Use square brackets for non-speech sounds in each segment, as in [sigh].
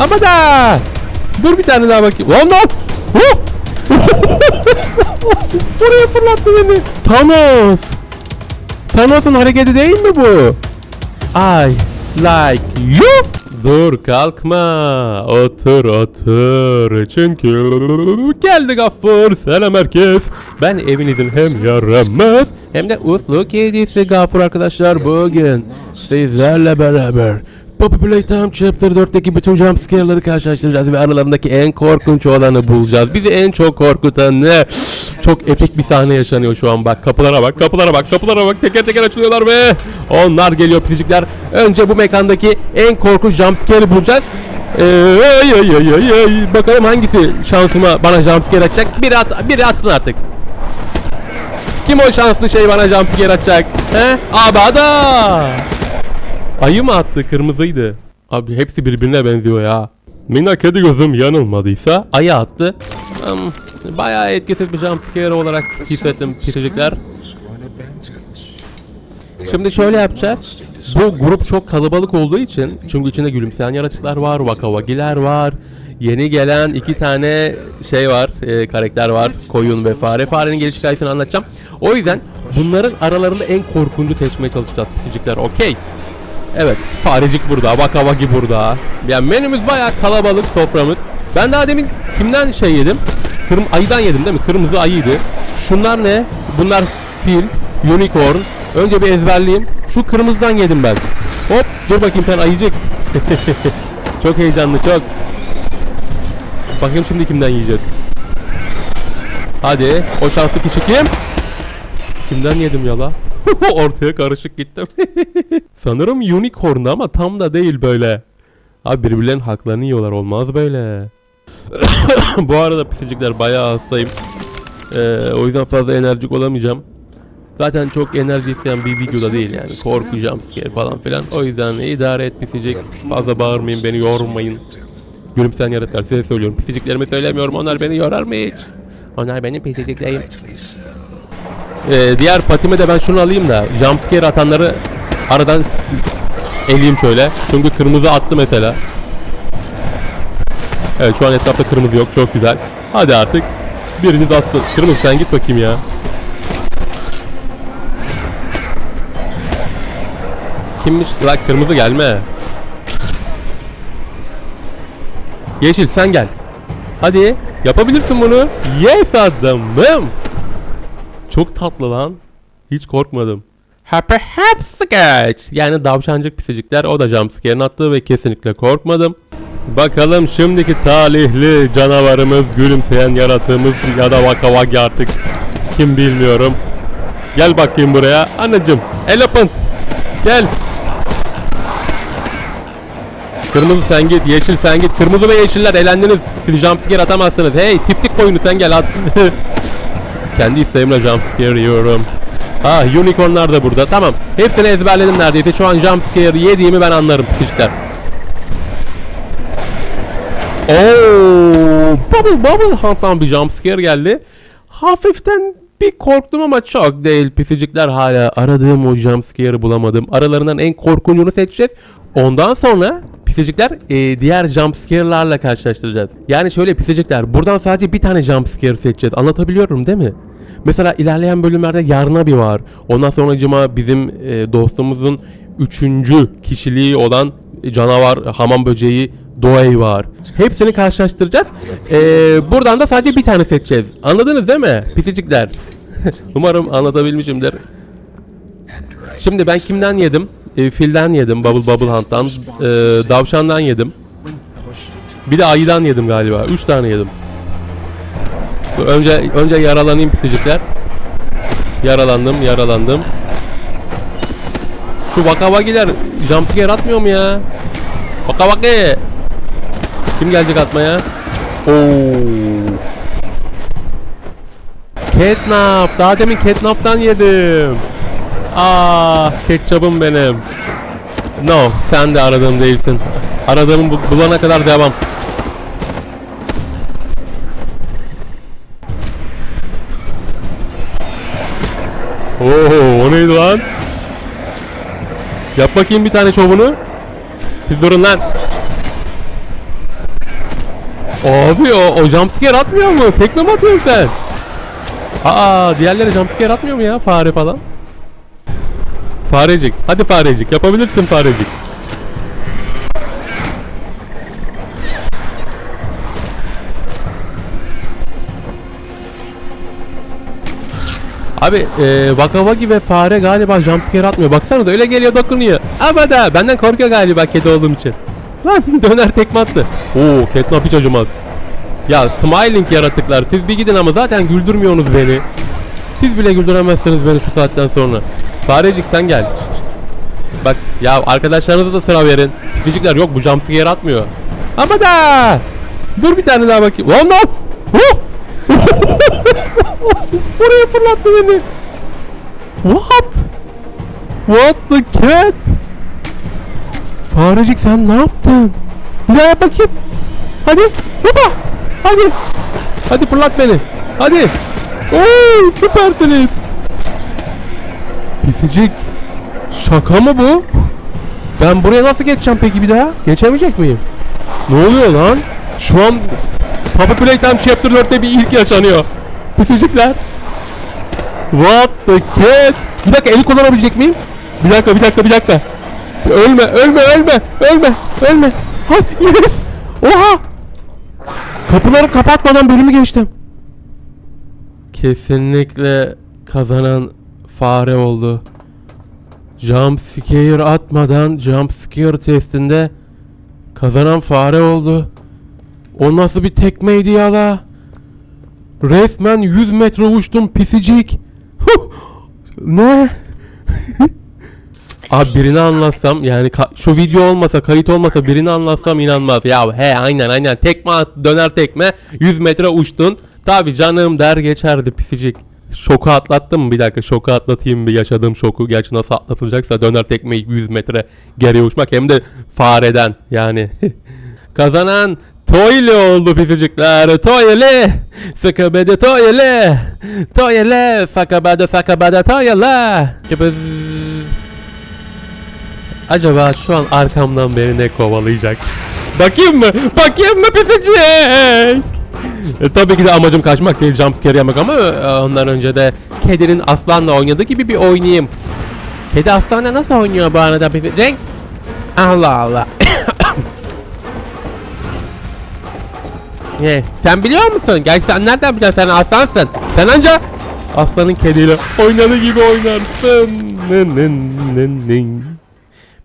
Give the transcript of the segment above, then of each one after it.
Ama da. Dur bir tane daha bakayım. Lan lan. Buraya [laughs] fırlattı beni. Thanos. Thanos'un hareketi değil mi bu? I like you. Dur kalkma. Otur otur. Çünkü geldi Gaffur. Selam herkes. Ben evinizin hem yaramaz hem de uslu kedisi Gaffur arkadaşlar. Bugün sizlerle beraber Poppy Playtime Chapter 4'teki bütün jumpscare'ları karşılaştıracağız ve aralarındaki en korkunç olanı bulacağız. Bizi en çok korkutan ne? Çok epik bir sahne yaşanıyor şu an bak. Kapılara bak, kapılara bak, kapılara bak. Teker teker açılıyorlar ve onlar geliyor pisicikler. Önce bu mekandaki en korkunç jumpscare'ı bulacağız. Ee, ay, ay, ay, ay, ay. Bakalım hangisi şansıma bana jumpscare atacak. Biri, at, biri atsın artık. Kim o şanslı şey bana jumpscare atacak? He? Abada! Ayı mı attı? Kırmızıydı. Abi hepsi birbirine benziyor ya. Mina kedi gözüm yanılmadıysa ayı attı. Hmm, bayağı etkisiz bir jumpscare olarak hissettim pisicikler. Şimdi şöyle yapacağız. Bu grup çok kalabalık olduğu için çünkü içinde gülümseyen yaratıklar var, vakavagiler var. Yeni gelen iki tane şey var, e, karakter var. Koyun ve fare. Farenin geliş hikayesini anlatacağım. O yüzden bunların aralarında en korkuncu seçmeye çalışacağız pisicikler. Okey. Evet, farecik burada, vakavagi burada. Yani menümüz bayağı kalabalık soframız. Ben daha demin kimden şey yedim? Kırm ayıdan yedim değil mi? Kırmızı ayıydı. Şunlar ne? Bunlar fil, unicorn. Önce bir ezberleyeyim. Şu kırmızıdan yedim ben. Hop, dur bakayım sen ayıcık. [laughs] çok heyecanlı, çok. Bakayım şimdi kimden yiyeceğiz. Hadi, o şanslı kişi kim? Kimden yedim yala? [laughs] Ortaya karışık gittim. [laughs] Sanırım unicorn'du ama tam da değil böyle. Abi birbirlerinin haklarını yiyorlar olmaz böyle. [coughs] Bu arada pisicikler bayağı hastayım. Ee, o yüzden fazla enerjik olamayacağım. Zaten çok enerji isteyen bir videoda değil yani. Korkacağım scare falan filan. O yüzden idare et pisicik. Fazla bağırmayın beni yormayın. Gülümseyen yaratıklar size söylüyorum. Pisiciklerimi söylemiyorum. Onlar beni yorar mı hiç? Onlar benim pisiciklerim. Ee, diğer patime de ben şunu alayım da jumpscare atanları aradan eleyeyim şöyle. Çünkü kırmızı attı mesela. Evet şu an etrafta kırmızı yok. Çok güzel. Hadi artık. Biriniz atsın. Kırmızı sen git bakayım ya. Kimmiş? Lan kırmızı gelme. Yeşil sen gel. Hadi yapabilirsin bunu. Yes adamım. Çok tatlı lan. Hiç korkmadım. Happy Hapscatch. Yani davşancık pisicikler. O da jumpscare'ın attığı ve kesinlikle korkmadım. Bakalım şimdiki talihli canavarımız, gülümseyen yaratığımız ya da vakavagi artık kim bilmiyorum. Gel bakayım buraya. Anneciğim, elephant. Gel. Kırmızı sen git, yeşil sen git. Kırmızı ve yeşiller elendiniz. Siz jumpscare atamazsınız. Hey, tiftik koyunu sen gel at. [laughs] Kendi isteğimle jumpscare yiyorum. Ha unicornlar da burada. Tamam. Hepsini ezberledim neredeyse. Şu an jumpscare yediğimi ben anlarım pisicikler. Oo, Bubble Bubble Hunt'tan bir jumpscare geldi. Hafiften bir korktum ama çok değil. Pisicikler hala aradığım o jumpscare'ı bulamadım. Aralarından en korkuncunu seçeceğiz. Ondan sonra pisicikler e, diğer jumpscare'larla karşılaştıracağız. Yani şöyle pisicikler buradan sadece bir tane jumpscare seçeceğiz. Anlatabiliyorum değil mi? Mesela ilerleyen bölümlerde Yarnabi var. Ondan sonra cıma bizim e, dostumuzun üçüncü kişiliği olan canavar hamam böceği Doey var. Hepsini karşılaştıracağız. Ee, buradan da sadece bir tane seçeceğiz. Anladınız değil mi? Pisicikler. [laughs] Umarım anlatabilmişimdir. Şimdi ben kimden yedim? Ee, filden yedim. Bubble Bubble Hunt'tan. Ee, davşandan yedim. Bir de ayıdan yedim galiba. Üç tane yedim. Önce önce yaralanayım pisicikler. Yaralandım, yaralandım. Şu vakavagiler jumpscare atmıyor mu ya? Vakavaki! Kim gelecek atmaya? Oo. Catnap. Daha demin Catnap'tan yedim. Aa, ketçabım benim. No, sen de aradığım değilsin. Aradığımı bu- bulana kadar devam. Oo, o neydi lan? Yap bakayım bir tane şovunu. Siz durun lan. Abi o, o jumpscare atmıyor mu? Tekme mi atıyorsun sen? Aa diğerleri jumpscare atmıyor mu ya fare falan? Farecik. Hadi farecik. Yapabilirsin farecik. Abi e, Waka Waki ve fare galiba jumpscare atmıyor. Baksana da öyle geliyor dokunuyor. Abada benden korkuyor galiba kedi olduğum için. [laughs] Lan döner tekme attı. Oo Catnap hiç acımaz. Ya smiling yaratıklar siz bir gidin ama zaten güldürmüyorsunuz beni. Siz bile güldüremezsiniz beni şu saatten sonra. Farecik sen gel. Bak ya arkadaşlarınıza da sıra verin. Fizikler yok bu jumpscare atmıyor. Ama da. Dur bir tane daha bakayım. Lan lan. Huh! [laughs] Buraya fırlattı beni. What? What the cat? Farecik sen ne yaptın? Bir daha bakayım. Hadi. Hoppa. Hadi. Hadi fırlat beni. Hadi. Oo, süpersiniz. Pisicik. Şaka mı bu? Ben buraya nasıl geçeceğim peki bir daha? Geçemeyecek miyim? Ne oluyor lan? Şu an Puppet Playtime Chapter 4'te bir ilk yaşanıyor. Pisicikler. What the cat? Bir dakika eli kullanabilecek miyim? Bir dakika bir dakika bir dakika. Ölme ölme ölme ölme ölme. Ha yes. Oha. Kapıları kapatmadan bölümü geçtim. Kesinlikle kazanan fare oldu. Jump scare atmadan jump scare testinde kazanan fare oldu. O nasıl bir tekmeydi ya la? Resmen 100 metre uçtum pisicik. ne? [laughs] Abi birini anlatsam yani şu video olmasa kayıt olmasa birini anlatsam inanmaz. Ya he aynen aynen tekme at döner tekme 100 metre uçtun. Tabi canım der geçerdi pisicik. Şoku atlattım? Bir dakika şoku atlatayım bir yaşadığım şoku. Gerçi nasıl atlatılacaksa döner tekme 100 metre geriye uçmak hem de fareden yani. [laughs] Kazanan Toyle oldu pisicikler. Toyle. Sakabede toyle. Toyle. Sakabede sakabede toyle. Acaba şu an arkamdan beni ne kovalayacak? Bakayım mı? Bakayım mı pisicik? E, tabii ki de amacım kaçmak değil jumpscare yemek ama e, ondan önce de kedinin aslanla oynadığı gibi bir oynayayım. Kedi aslanla nasıl oynuyor bu arada pisicik? Allah Allah. Ne? Sen biliyor musun? Gerçi sen nereden biliyorsun? Sen aslansın. Sen anca aslanın kediyle oynadığı gibi oynarsın. Nın nın nın nın.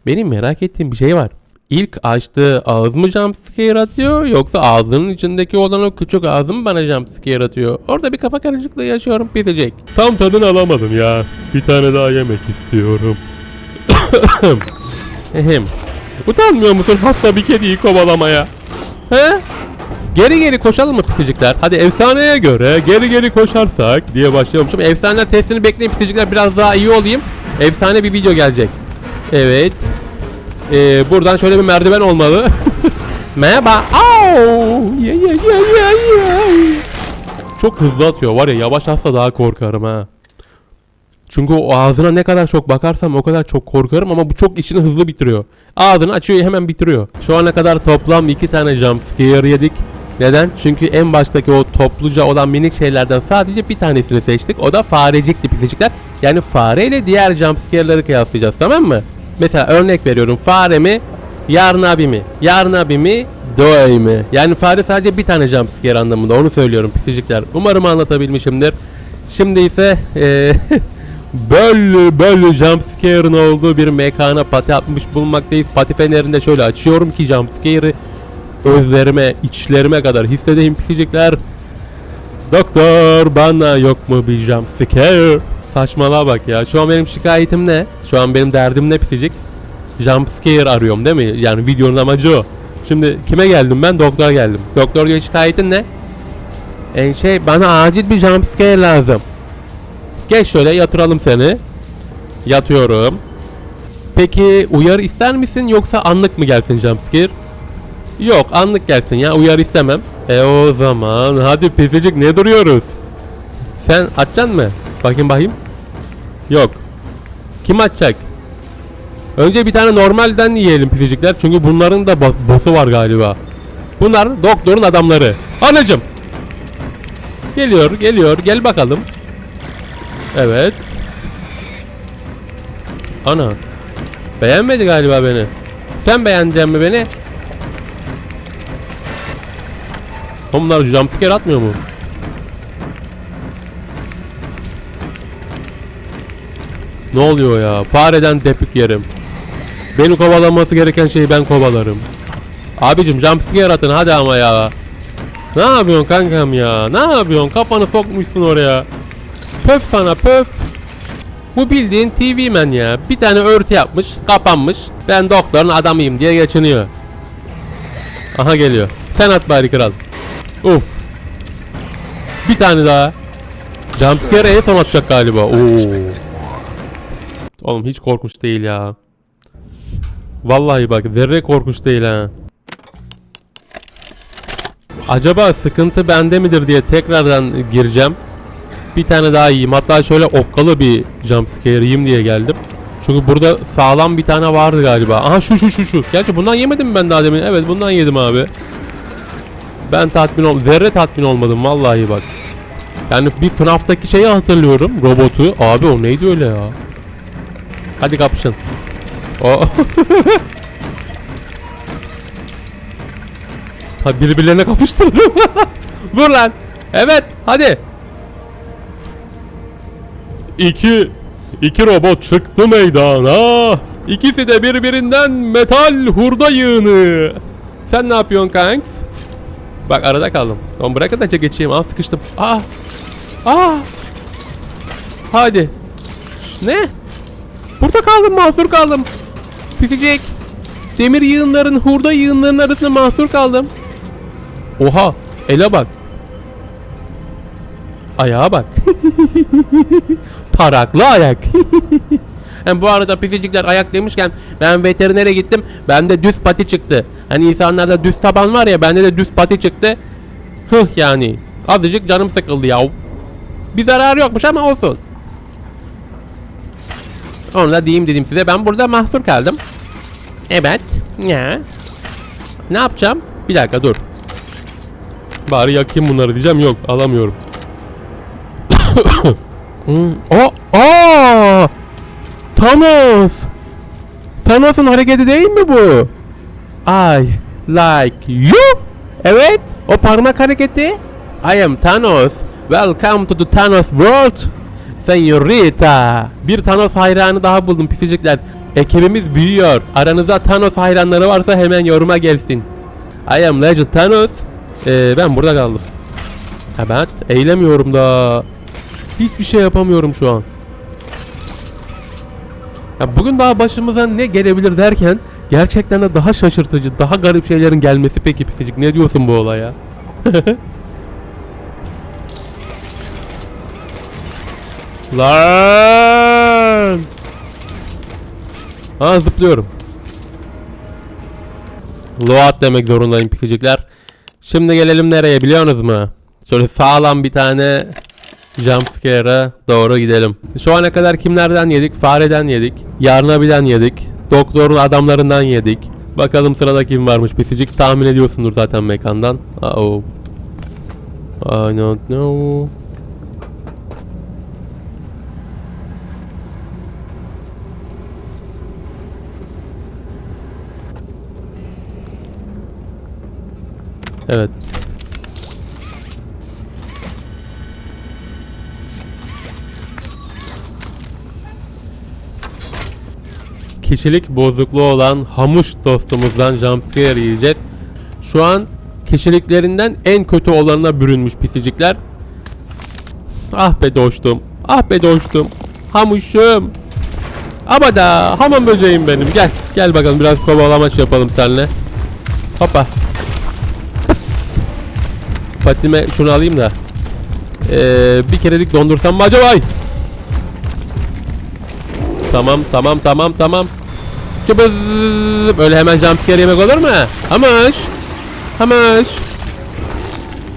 Benim merak ettiğim bir şey var. İlk açtığı ağız mı jumpscare atıyor yoksa ağzının içindeki olan o küçük ağzı mı bana jumpscare atıyor? Orada bir kafa karışıklığı yaşıyorum bitecek. Tam tadını alamadım ya. Bir tane daha yemek istiyorum. [coughs] Ehem. Utanmıyor musun hasta bir kediyi kovalamaya? He? Geri geri koşalım mı pisicikler? Hadi efsaneye göre geri geri koşarsak diye başlıyormuşum. Efsaneler testini bekleyin pisicikler biraz daha iyi olayım. Efsane bir video gelecek. Evet. Ee, buradan şöyle bir merdiven olmalı. [laughs] Merhaba. Au! Çok hızlı atıyor var ya yavaş atsa daha korkarım ha. Çünkü o ağzına ne kadar çok bakarsam o kadar çok korkarım ama bu çok işini hızlı bitiriyor. Ağzını açıyor hemen bitiriyor. Şu ana kadar toplam iki tane jump scare yedik. Neden? Çünkü en baştaki o topluca olan minik şeylerden sadece bir tanesini seçtik. O da farecikti pisicikler. Yani fare ile diğer jump scare'ları kıyaslayacağız tamam mı? Mesela örnek veriyorum fare mi? Yarın abi mi? Yarın abi mi? Doy mi? Yani fare sadece bir tane jump scare anlamında onu söylüyorum pisicikler. Umarım anlatabilmişimdir. Şimdi ise eee Böllü böllü jumpscare'ın olduğu bir mekana pati atmış bulunmaktayız. Pati fenerinde şöyle açıyorum ki jumpscare'ı özlerime, içlerime kadar hissedeyim pisicikler. Doktor bana yok mu bir jumpscare? Saçmalığa bak ya. Şu an benim şikayetim ne? Şu an benim derdim ne pisicik? Jumpscare arıyorum değil mi? Yani videonun amacı o. Şimdi kime geldim ben? Doktora geldim. Doktor diyor şikayetin ne? En şey bana acil bir jumpscare lazım. Geç şöyle yatıralım seni. Yatıyorum. Peki uyarı ister misin yoksa anlık mı gelsin jumpscare? Yok anlık gelsin ya uyarı istemem. E o zaman hadi pisicik ne duruyoruz? Sen açacaksın mı? Bakayım bakayım. Yok. Kim açacak? Önce bir tane normalden yiyelim pisicikler çünkü bunların da bo- boss'u var galiba. Bunlar doktorun adamları. Anacım. Geliyor, geliyor. Gel bakalım. Evet. Ana. Beğenmedi galiba beni. Sen beğenecek mi beni? Onlar jumpscare atmıyor mu? Ne oluyor ya? Fareden tepik yerim. Beni kovalaması gereken şeyi ben kovalarım. Abicim jumpscare atın hadi ama ya. Ne yapıyorsun kankam ya? Ne yapıyorsun? Kafanı sokmuşsun oraya. Pöf sana pöf. Bu bildiğin TV man ya. Bir tane örtü yapmış, kapanmış. Ben doktorun adamıyım diye geçiniyor. Aha geliyor. Sen at bari kral. Uf. Bir tane daha. Jumpscare en son atacak galiba. Oo. Oğlum hiç korkunç değil ya. Vallahi bak zerre korkunç değil ha. Acaba sıkıntı bende midir diye tekrardan gireceğim. Bir tane daha yiyeyim. Hatta şöyle okkalı bir jumpscare yiyeyim diye geldim. Çünkü burada sağlam bir tane vardı galiba. Aha şu şu şu şu. Gerçi bundan yemedim mi ben daha demin? Evet bundan yedim abi. Ben tatmin ol zerre tatmin olmadım vallahi bak. Yani bir FNAF'taki şeyi hatırlıyorum robotu. Abi o neydi öyle ya? Hadi kapışın. [laughs] Ha birbirlerine kapıştırdım. [laughs] Vur lan. Evet hadi. İki. iki robot çıktı meydana. İkisi de birbirinden metal hurda yığını. Sen ne yapıyorsun kanks? Bak arada kaldım. Tamam bırakın da geçeyim. Aa sıkıştım. Aa. Aa. Hadi. Ne? Burada kaldım mahsur kaldım. Pisecek. Demir yığınların hurda yığınların arasında mahsur kaldım. Oha ele bak. Ayağa bak. [laughs] Paraklı ayak. [laughs] Hem bu arada pisicikler ayak demişken ben veterinere gittim. Bende düz pati çıktı. Hani insanlarda düz taban var ya bende de düz pati çıktı. Hıh yani. Azıcık canım sıkıldı ya. Bir zarar yokmuş ama olsun. Onu da diyeyim dedim size. Ben burada mahsur kaldım. Evet. Ya. Ne yapacağım? Bir dakika dur. Bari yakayım bunları diyeceğim. Yok alamıyorum. [coughs] hmm. O, aa! Thanos. Thanos'un hareketi değil mi bu? I like you. Evet. O parmak hareketi. I am Thanos. Welcome to the Thanos world. Senorita. Bir Thanos hayranı daha buldum pisicikler. Ekibimiz büyüyor. Aranızda Thanos hayranları varsa hemen yoruma gelsin. I am Legend Thanos. Ee, ben burada kaldım. Evet. Eğlemiyorum da. Hiçbir şey yapamıyorum şu an. Ya bugün daha başımıza ne gelebilir derken gerçekten de daha şaşırtıcı, daha garip şeylerin gelmesi peki pisicik. Ne diyorsun bu olaya? [laughs] Lan! Ha zıplıyorum. Load demek zorundayım pisicikler. Şimdi gelelim nereye biliyorsunuz mu? Şöyle sağlam bir tane jumpscare'a doğru gidelim. Şu ana kadar kimlerden yedik? Fareden yedik. Yarnabiden yedik. Doktorun adamlarından yedik. Bakalım sırada kim varmış pisicik tahmin ediyorsundur zaten mekandan. Uh oh. I don't know. Evet. Kişilik bozukluğu olan Hamuş dostumuzdan jumpscare yiyeceğiz. Şu an kişiliklerinden en kötü olanına bürünmüş pisicikler. Ah be dostum. Ah be dostum. Hamuşum. Abada hamam böceğim benim. Gel. Gel bakalım biraz kovalamaç yapalım seninle. Hoppa. Patime şunu alayım da. Ee, bir kerelik dondursam mı acaba? Tamam tamam tamam tamam. Cıbız. Öyle hemen jumpscare yemek olur mu? Hamış. Hamış.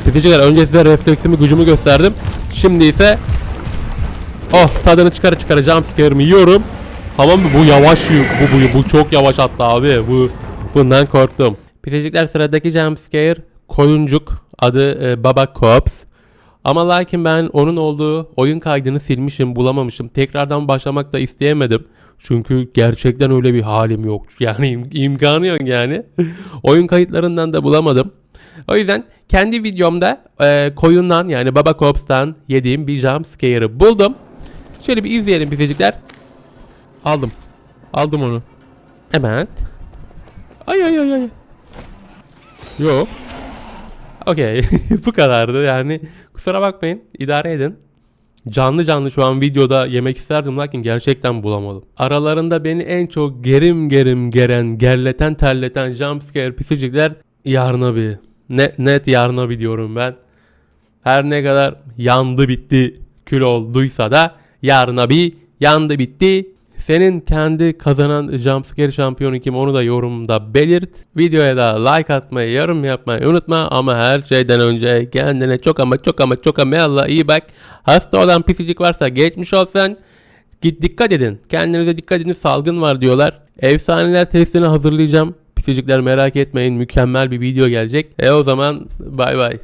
Biticiler önce size refleksimi gücümü gösterdim. Şimdi ise Oh tadını çıkara çıkara jumpscare'ımı yiyorum. Tamam? Bu yavaş. Bu, bu, bu çok yavaş hatta abi. Bu bundan korktum. Pisicikler sıradaki jumpscare koyuncuk adı e, Baba Cops. Ama lakin ben onun olduğu oyun kaydını silmişim bulamamışım. Tekrardan başlamak da isteyemedim. Çünkü gerçekten öyle bir halim yok. [laughs] Yani im- imkanı yok yani. oyun kayıtlarından da bulamadım. O yüzden kendi videomda e, koyundan yani Baba Cops'tan yediğim bir jumpscare'ı buldum. Şöyle bir izleyelim pisicikler. Aldım. Aldım onu. Evet. Ay ay ay ay. Yok. Okey. [laughs] Bu kadardı yani. Kusura bakmayın. idare edin. Canlı canlı şu an videoda yemek isterdim lakin gerçekten bulamadım. Aralarında beni en çok gerim gerim geren, gerleten terleten jumpscare pisicikler Yarnabi. Net, net Yarnabi diyorum ben. Her ne kadar yandı bitti kül olduysa da Yarnabi yandı bitti. Senin kendi kazanan jumpscare şampiyonu kim onu da yorumda belirt. Videoya da like atmayı, yorum yapmayı unutma ama her şeyden önce kendine çok ama çok ama çok ama Allah iyi bak. Hasta olan pisicik varsa geçmiş olsan git dikkat edin. Kendinize dikkat edin salgın var diyorlar. Efsaneler testini hazırlayacağım. Pisicikler merak etmeyin mükemmel bir video gelecek. E o zaman bay bay.